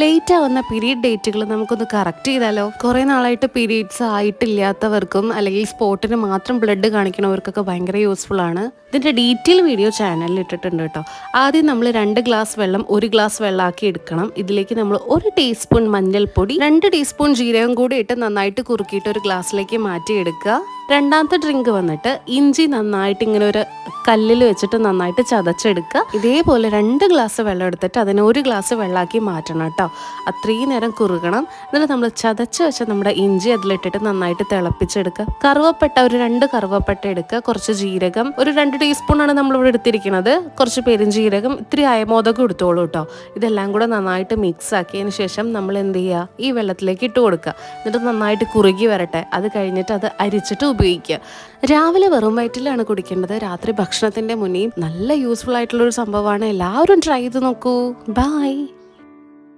Late ആവുന്ന period ഡേറ്റുകൾ നമുക്കൊന്ന് correct ചെയ്താലോ? കുറെ നാളായിട്ട് പീരീഡ്സ് ആയിട്ടില്ലാത്തവർക്കും അല്ലെങ്കിൽ സ്പോട്ടിന് മാത്രം ബ്ലഡ് കാണിക്കണവർക്കൊക്കെ ഭയങ്കര യൂസ്ഫുൾ ആണ്. ഇതിന്റെ ഡീറ്റെയിൽ വീഡിയോ ചാനലിൽ ഇട്ടിട്ടുണ്ട് കേട്ടോ ആദ്യം നമ്മൾ രണ്ട് ഗ്ലാസ് വെള്ളം ഒരു ഗ്ലാസ് വെള്ളമാക്കി എടുക്കണം. ഇതിലേക്ക് നമ്മൾ ഒരു ടീസ്പൂൺ മഞ്ഞൾപ്പൊടി രണ്ട് ടീസ്പൂൺ ജീരകം കൂടി ഇട്ട് നന്നായിട്ട് കുറുക്കിയിട്ട് ഒരു ഗ്ലാസ്സിലേക്ക് മാറ്റി എടുക്കുക രണ്ടാമത്തെ ഡ്രിങ്ക് വന്നിട്ട് ഇഞ്ചി നന്നായിട്ട് ഇങ്ങനെ ഒരു കല്ലിൽ വെച്ചിട്ട് നന്നായിട്ട് ചതച്ചെടുക്കുക. ഇതേപോലെ രണ്ട് ഗ്ലാസ് വെള്ളം എടുത്തിട്ട് അതിനെ ഒരു ഗ്ലാസ് വെള്ളമാക്കി മാറ്റണം കേട്ടോ. അത്രയും നേരം കുറുകണം. എന്നിട്ട് നമ്മൾ ചതച്ച് വെച്ച നമ്മുടെ ഇഞ്ചി അതിലിട്ടിട്ട് നന്നായിട്ട് തിളപ്പിച്ചെടുക്കുക. കറുവപ്പട്ട ഒരു രണ്ട് കറുവപ്പട്ട എടുക്കുക. കുറച്ച് ജീരകം ഒരു രണ്ട് ടീസ്പൂണാണ് നമ്മളിവിടെ എടുത്തിരിക്കുന്നത്. കുറച്ച് പെരുംജീരകം ഇത്തിരി അയമോദകം എടുത്തോളൂ കേട്ടോ. ഇതെല്ലാം കൂടെ നന്നായിട്ട് മിക്സ് ആക്കിയതിന് ശേഷം നമ്മൾ എന്ത് ചെയ്യുക? ഈ വെള്ളത്തിലേക്ക് ഇട്ട് കൊടുക്കുക. എന്നിട്ട് നന്നായിട്ട് കുറുകി വരട്ടെ. അത് കഴിഞ്ഞിട്ട് അത് അരിച്ചിട്ട് ഉപയോഗിക്കുക. രാവിലെ വെറും വയറ്റിലാണ് കുടിക്കേണ്ടത്. രാത്രി ഭക്ഷണത്തിന്റെ മുന്നിൽ നല്ല യൂസ്ഫുൾ ആയിട്ടുള്ള ഒരു സംഭവമാണ്. എല്ലാവരും ട്രൈ ചെയ്ത് നോക്കൂ. ബൈ